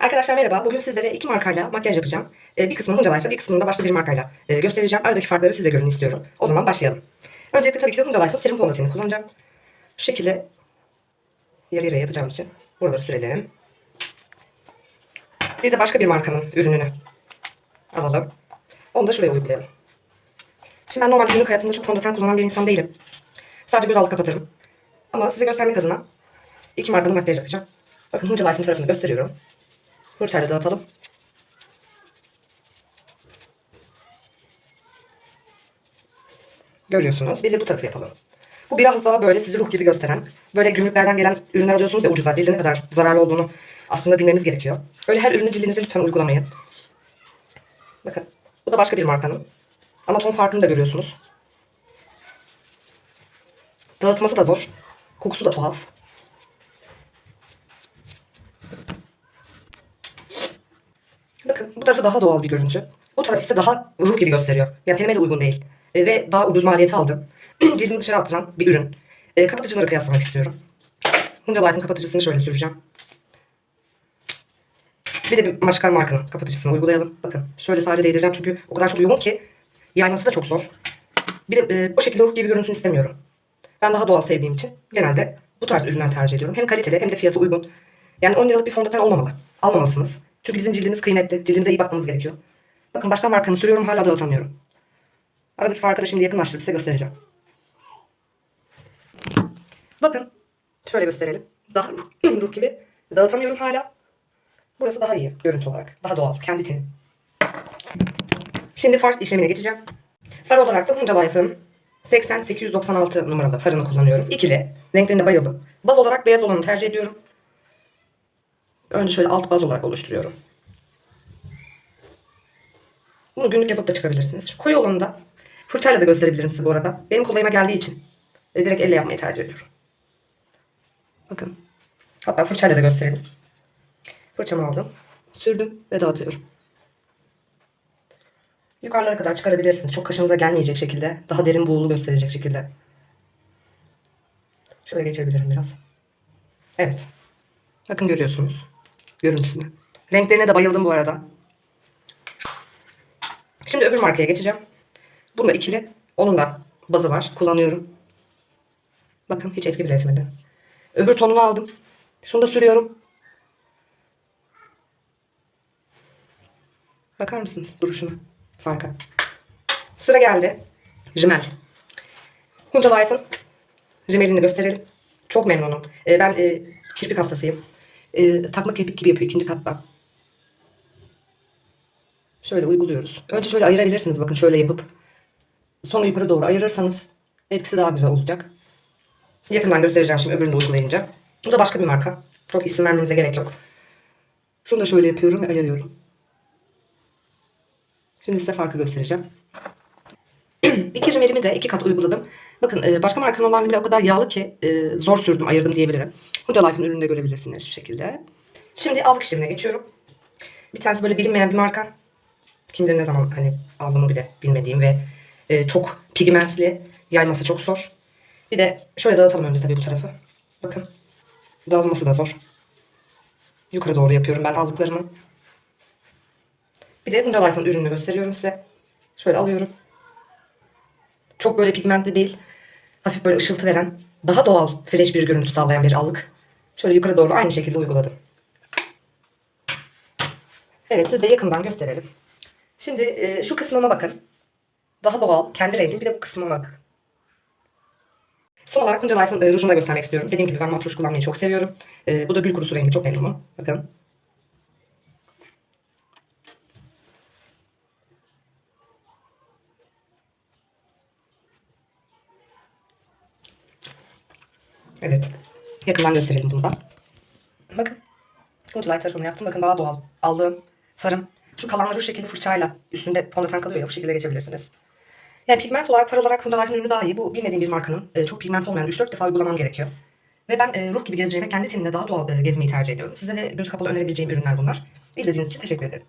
Arkadaşlar merhaba. Bugün sizlere iki markayla makyaj yapacağım. Ee, bir kısmını Hunca bir kısmını da başka bir markayla e, göstereceğim. Aradaki farkları size görün istiyorum. O zaman başlayalım. Öncelikle tabii ki Hunca Life'ın serum pomatini kullanacağım. Şu şekilde yarı yarıya yapacağım için buraları sürelim. Bir de başka bir markanın ürününü alalım. Onu da şuraya uygulayalım. Şimdi ben normalde günlük hayatımda çok fondöten kullanan bir insan değilim. Sadece göz altı kapatırım. Ama size göstermek adına iki markanın makyaj yapacağım. Bakın Hunca Life'ın tarafını gösteriyorum. Fırçayla dağıtalım. Görüyorsunuz. Bir de bu tarafı yapalım. Bu biraz daha böyle sizi ruh gibi gösteren, böyle gümrüklerden gelen ürünler alıyorsunuz ya ucuza, cilde ne kadar zararlı olduğunu aslında bilmeniz gerekiyor. Öyle her ürünü cildinize lütfen uygulamayın. Bakın, bu da başka bir markanın. Ama ton farkını da görüyorsunuz. Dağıtması da zor. Kokusu da tuhaf. Bakın bu tarafı daha doğal bir görüntü. Bu taraf ise daha ruh gibi gösteriyor. Yani tenime de uygun değil. E, ve daha ucuz maliyeti aldım. Cildimi dışarı attıran bir ürün. E, kapatıcıları kıyaslamak istiyorum. Hunca Life'ın kapatıcısını şöyle süreceğim. Bir de bir başka markanın kapatıcısını uygulayalım. Bakın şöyle sadece değdireceğim çünkü o kadar çok yoğun ki yayması da çok zor. Bir de e, bu şekilde ruh gibi görünsün istemiyorum. Ben daha doğal sevdiğim için genelde bu tarz ürünler tercih ediyorum. Hem kaliteli hem de fiyatı uygun. Yani 10 liralık bir fondöten olmamalı. Almamalısınız. Çünkü bizim cildimiz kıymetli. Cildinize iyi bakmanız gerekiyor. Bakın başka markanı sürüyorum hala dağıtamıyorum. Aradaki farkı da şimdi yakınlaştırıp size göstereceğim. Bakın şöyle gösterelim. Daha ruh, ruh gibi dağıtamıyorum hala. Burası daha iyi görüntü olarak. Daha doğal. Kendi tenim. Şimdi far işlemine geçeceğim. Far olarak da Hunca Life'ın 80-896 numaralı farını kullanıyorum. İkili. Renklerine bayıldım. Baz olarak beyaz olanı tercih ediyorum. Önce şöyle alt baz olarak oluşturuyorum. Bunu günlük yapıp da çıkabilirsiniz. Koyu olanı da fırçayla da gösterebilirim size bu arada. Benim kolayıma geldiği için e, direkt elle yapmayı tercih ediyorum. Bakın. Hatta fırçayla da gösterelim. Fırçamı aldım. Sürdüm ve dağıtıyorum. Yukarılara kadar çıkarabilirsiniz. Çok kaşınıza gelmeyecek şekilde. Daha derin buğulu gösterecek şekilde. Şöyle geçebilirim biraz. Evet. Bakın görüyorsunuz. Görüntüsünü. Renklerine de bayıldım bu arada. Şimdi öbür markaya geçeceğim. Bunda ikili. Onun da bazı var. Kullanıyorum. Bakın hiç etki bile etmedi. Öbür tonunu aldım. Şunu da sürüyorum. Bakar mısınız duruşuna? Farka. Sıra geldi. Rimel. Hunca Life'ın rimelini gösterelim. Çok memnunum. Ee, ben e, kirpik hastasıyım. E, takma kirpik gibi yapıyor ikinci katta. Şöyle uyguluyoruz. Önce şöyle ayırabilirsiniz bakın şöyle yapıp. Sonra yukarı doğru ayırırsanız etkisi daha güzel olacak. Yakından göstereceğim şimdi öbürünü de uygulayınca. Bu da başka bir marka. Çok isim vermemize gerek yok. Şunu da şöyle yapıyorum ve ayırıyorum. Şimdi size farkı göstereceğim. iki rimelimi de iki kat uyguladım. Bakın e, başka markanın olan rimel o kadar yağlı ki e, zor sürdüm ayırdım diyebilirim. Huda Life'ın ürününü de görebilirsiniz şu şekilde. Şimdi aldık işlemine geçiyorum. Bir tanesi böyle bilinmeyen bir marka. Kim bilir ne zaman hani aldığımı bile bilmediğim ve e, çok pigmentli. Yayması çok zor. Bir de şöyle dağıtalım önce tabii bu tarafı. Bakın. Dağılması da zor. Yukarı doğru yapıyorum ben aldıklarımı. Bir de Huda Life'ın ürününü gösteriyorum size. Şöyle alıyorum. Çok böyle pigmentli değil. Hafif böyle ışıltı veren, daha doğal, fresh bir görüntü sağlayan bir allık. Şöyle yukarı doğru aynı şekilde uyguladım. Evet siz de yakından gösterelim. Şimdi e, şu kısmıma bakın. Daha doğal, kendi rengim. Bir de bu kısmıma bak. Son olarak Hunca Life'ın e, rujunu da göstermek istiyorum. Dediğim gibi ben matruş kullanmayı çok seviyorum. E, bu da gül kurusu rengi. Çok memnunum. Bakın. Evet. Yakından gösterelim bunu da. Bakın. Life tarafını yaptım. Bakın daha doğal. Aldığım farım. Şu kalanları şu şekilde fırçayla üstünde fondöten kalıyor ya bu şekilde geçebilirsiniz. Yani pigment olarak, far olarak Hunca Life'ın ürünü daha iyi. Bu bilmediğim bir markanın e, çok pigment olmayan 3-4 defa uygulamam gerekiyor. Ve ben e, ruh gibi gezeceğime kendi tenimle daha doğal e, gezmeyi tercih ediyorum. Size de göz kapalı önerebileceğim ürünler bunlar. İzlediğiniz için teşekkür ederim.